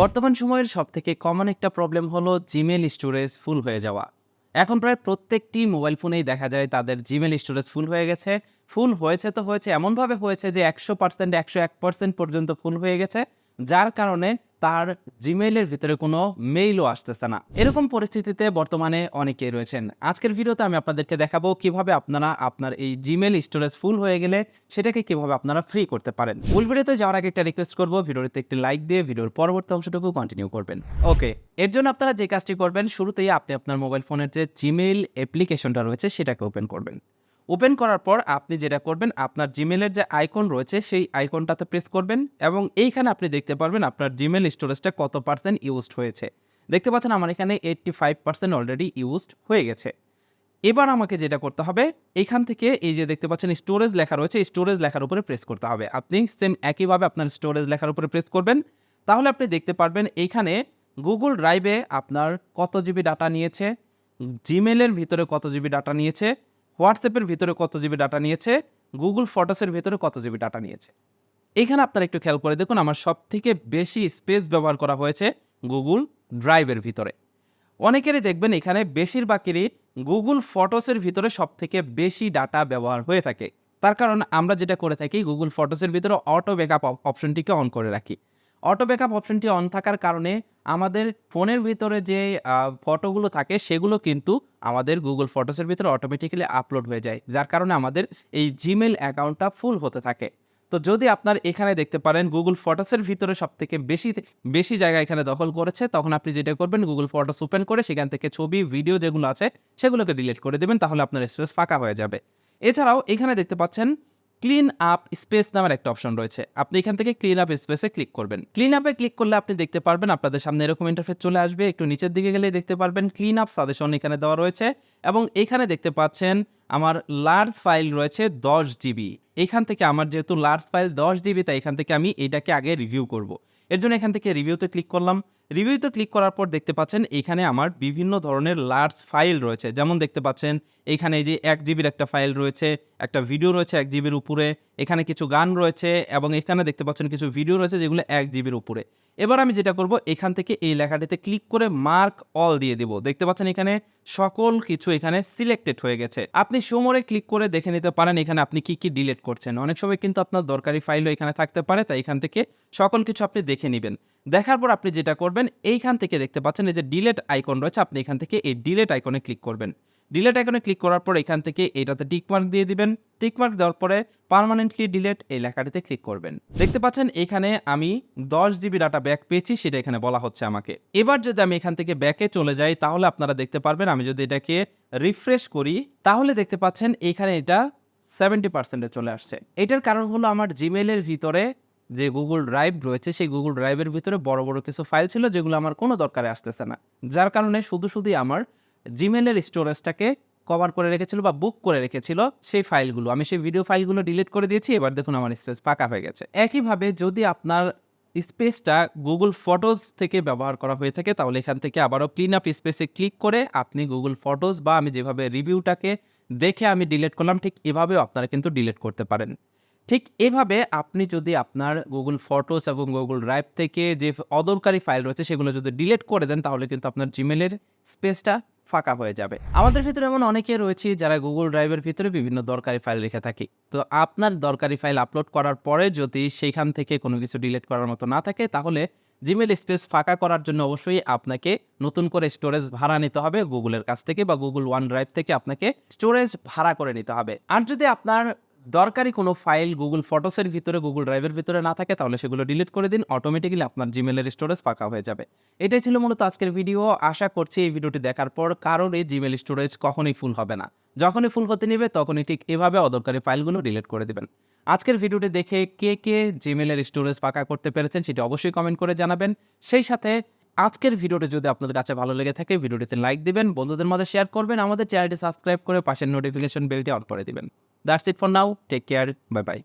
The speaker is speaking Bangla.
বর্তমান সময়ের সবথেকে কমন একটা প্রবলেম হলো জিমেল স্টোরেজ ফুল হয়ে যাওয়া। এখন প্রায় প্রত্যেকটি মোবাইল ফোনেই দেখা যায় তাদের জিমেল স্টোরেজ ফুল হয়ে গেছে। ফুল হয়েছে তো হয়েছে, এমনভাবে হয়েছে যে একশো পার্সেন্ট একশো এক পার্সেন্ট পর্যন্ত ফুল হয়ে গেছে। যার কারণে তার জিমেইলের ভিতরে কোনো মেইলও আসতেছে না। এরকম পরিস্থিতিতে বর্তমানে অনেকেই রয়েছেন। আজকের ভিডিওতে আমি আপনাদেরকে দেখাবো কীভাবে আপনারা আপনার এই জিমেল স্টোরেজ ফুল হয়ে গেলে সেটাকে কীভাবে আপনারা ফ্রি করতে পারেন। মূল ভিডিওতে যাওয়ার আগে একটা রিকোয়েস্ট করব ভিডিওতে একটি লাইক দিয়ে ভিডিওর পরবর্তী অংশটুকু কন্টিনিউ করবেন। ওকে এর জন্য আপনারা যে কাজটি করবেন, শুরুতেই আপনি আপনার মোবাইল ফোনের যে জিমেইল অ্যাপ্লিকেশনটা রয়েছে, সেটাকে ওপেন করবেন। ওপেন করার পর আপনি যেটা করবেন, আপনার জিমেলের যে আইকন রয়েছে, সেই আইকনটাতে প্রেস করবেন এবং এইখানে আপনি দেখতে পারবেন আপনার জিমেল স্টোরেজটা কত পার্সেন্ট ইউজড হয়েছে। দেখতে পাচ্ছেন আমার এখানে eighty five percent already used হয়ে গেছে। এবার আমাকে যেটা করতে হবে, এইখান থেকে এই যে দেখতে পাচ্ছেন স্টোরেজ লেখা রয়েছে স্টোরেজ লেখার উপরে প্রেস করতে হবে। আপনি সেম একইভাবে আপনার স্টোরেজ লেখার উপরে প্রেস করবেন। তাহলে আপনি দেখতে পারবেন এইখানে গুগল ড্রাইভে আপনার কত জিবি ডাটা নিয়েছে জিমেলের ভিতরে কত জিবি ডাটা নিয়েছে হোয়াটসঅ্যাপের ভিতরে কত জিবি ডাটা নিয়েছে? গুগল ফটোসের ভিতরে কত জিবি ডাটা নিয়েছে? এখানে আপনারা একটু খেয়াল করে দেখুন, আমার সব থেকে বেশি স্পেস ব্যবহার করা হয়েছে গুগল ড্রাইভের ভিতরে। অনেকেরই দেখবেন এখানে বেশিরভাগেরই গুগল ফটোসের ভিতরে সব থেকে বেশি ডাটা ব্যবহার হয়ে থাকে। তার কারণ আমরা যেটা করে থাকি, গুগল ফটোসের ভিতরে অটো ব্যাকআপ অপশনটিকে অন করে রাখি। অটো ব্যাকআপ অপশনটি অন থাকার কারণে আমাদের ফোনের ভিতরে যে ফটোগুলো থাকে সেগুলো কিন্তু আমাদের গুগল ফটোসের ভিতরে অটোমেটিক্যালি আপলোড হয়ে যায়। যার কারণে আমাদের এই জিমেল অ্যাকাউন্টটা ফুল হতে থাকে। তো যদি আপনার এখানে দেখতে পারেন গুগল ফটোসের ভিতরে সব থেকে বেশি বেশি জায়গা এখানে দখল করেছে, তখন আপনি যেটা করবেন গুগল ফটোস ওপেন করে সেখান থেকে ছবি ভিডিও যেগুলো আছে সেগুলোকে ডিলিট করে দেবেন, তাহলে আপনার স্পেস ফাঁকা হয়ে যাবে। এছাড়াও এখানে দেখতে পাচ্ছেন ক্লিন আপ স্পেস নামের একটা অপশন রয়েছে। আপনি এখান থেকে ক্লিন আপ স্পেসে ক্লিক করবেন। ক্লিন আপে ক্লিক করলে আপনি দেখতে পারবেন আপনাদের সামনে এরকম ইন্টারফেস চলে আসবে। একটু নিচের দিকে গেলে দেখতে পারবেন ক্লিন আপ সাজেশন এখানে দেওয়া রয়েছে এবং এখানে দেখতে পাচ্ছেন আমার লার্জ ফাইল রয়েছে দশ জিবি এখান থেকে আমার যেহেতু লার্জ ফাইল দশ জিবি তাই এখান থেকে আমি এটাকে আগে রিভিউ করব। এর জন্য এখান থেকে রিভিউতে ক্লিক করলাম। রিভিউতে ক্লিক করার পর দেখতে পাচ্ছেন এখানে আমার বিভিন্ন ধরনের লার্জ ফাইল রয়েছে। যেমন দেখতে পাচ্ছেন এখানে যে এক জিবির একটা ফাইল রয়েছে, একটা ভিডিও রয়েছে এক জিবির উপরে, এখানে কিছু গান রয়েছে এবং এখানে দেখতে পাচ্ছেন কিছু ভিডিও রয়েছে যেগুলো এক জিবির উপরে। এবার আমি যেটা করব, এখান থেকে এই লেখাটিতে ক্লিক করে মার্ক অল দিয়ে দিব। দেখতে পাচ্ছেন এখানে সকল কিছু এখানে সিলেক্টেড হয়ে গেছে। আপনি সোমরে ক্লিক করে দেখে নিতে পারেন এখানে আপনি কি কি ডিলিট করছেন। অনেক সময় কিন্তু আপনার দরকারি ফাইলও এখানে থাকতে পারে, তাই এখান থেকে সকল কিছু আপনি দেখে নেবেন। দেখার পর আপনি যেটা করবেন, এইখান থেকে দেখতে পাচ্ছেন এই যে ডিলেট আইকন রয়েছে, আপনি এখান থেকে এই ডিলেট আইকনে ক্লিক করবেন। ডিলেট আইকনে ক্লিক করার পর এখান থেকে এটাতে টিকমার্ক দিয়ে দিবেন। টিকমার্ক দেওয়ার পরে পার্মানেন্টলি ডিলেট এই লেখাটিতে ক্লিক করবেন। দেখতে পাচ্ছেন, এখানে আমি দশ জিবি ডাটা ব্যাক পেয়েছি, সেটা এখানে বলা হচ্ছে আমাকে। এবার যদি আমি এখান থেকে ব্যাকে চলে যাই, তাহলে আপনারা দেখতে পারবেন, আমি যদি এটাকে রিফ্রেশ করি, তাহলে দেখতে পাচ্ছেন, এখানে এটা সেভেন্টি পার্সেন্টে চলে আসছে। এটার কারণ হলো আমার জিমেলের ভিতরে যে গুগল ড্রাইভ রয়েছে, সেই গুগল ড্রাইভের ভিতরে বড় বড় কিছু ফাইল ছিল, যেগুলো আমার কোনো দরকারে আসতেছে না। যার কারণে শুধু শুধুই আমার জিমেলের স্টোরেজটাকে কভার করে রেখেছিল বা বুক করে রেখেছিল সেই ফাইলগুলো। আমি সেই ভিডিও ফাইলগুলো ডিলিট করে দিয়েছি, এবার দেখুন আমার স্পেস ফাঁকা হয়ে গেছে। একইভাবে যদি আপনার স্পেসটা গুগল ফটোজ থেকে ব্যবহার করা হয়ে থাকে, তাহলে এখান থেকে আবারও ক্লিন আপ স্পেসে ক্লিক করে আপনি গুগল ফটোজ বা আমি যেভাবে রিভিউটাকে দেখে আমি ডিলিট করলাম, ঠিক এভাবেও আপনারা কিন্তু ডিলিট করতে পারেন। ঠিক এভাবে আপনি যদি আপনার গুগল ফটোস এবং গুগল ড্রাইভ থেকে যে অদরকারি ফাইল রয়েছে, সেগুলো যদি ডিলিট করে দেন, তাহলে কিন্তু আপনার জিমেলের স্পেসটা ফাঁকা হয়ে যাবে। আমাদের ভিতরে এমন অনেকে রয়েছে যারা গুগল ড্রাইভের ভিতরে বিভিন্ন দরকারি ফাইল রেখে থাকে। তো আপনার দরকারি ফাইল আপলোড করার পরে যদি সেইখান থেকে কোনো কিছু ডিলিট করার মতো না থাকে, তাহলে জিমেল স্পেস ফাঁকা করার জন্য অবশ্যই আপনাকে নতুন করে স্টোরেজ ভাড়া নিতে হবে গুগলের কাছ থেকে বা গুগল ওয়ান ড্রাইভ থেকে আপনাকে স্টোরেজ ভাড়া করে নিতে হবে। আর যদি আপনার দরকারি কোনো ফাইল গুগল ফটোসের ভিতরে, গুগল ড্রাইভের ভিতরে না থাকে, তাহলে সেগুলো ডিলিট করে দিন অটোমেটিক্যালি আপনার জিমেলের স্টোরেজ ফাঁকা হয়ে যাবে। এটাই ছিল মূলত আজকের ভিডিও আশা করছি এই ভিডিওটি দেখার পর কারোর এই জিমেল স্টোরেজ কখনোই ফুল হবে না। যখনই ফুল হতে নেবে, তখনই ঠিক এভাবে অদরকারি ফাইলগুলো ডিলিট করে দিবেন। আজকের ভিডিওটি দেখে কে কে জিমেলের স্টোরেজ ফাঁকা করতে পেরেছেন, সেটি অবশ্যই কমেন্ট করে জানাবেন। সেই সাথে আজকের ভিডিওটি যদি আপনাদের কাছে ভালো লেগে থাকে ভিডিওটিতে লাইক দিবেন, বন্ধুদের মধ্যে শেয়ার করবেন, আমাদের চ্যানেলটি সাবস্ক্রাইব করে পাশের নোটিফিকেশন বেলটি অন করে দিবেন। that's it for now take care bye bye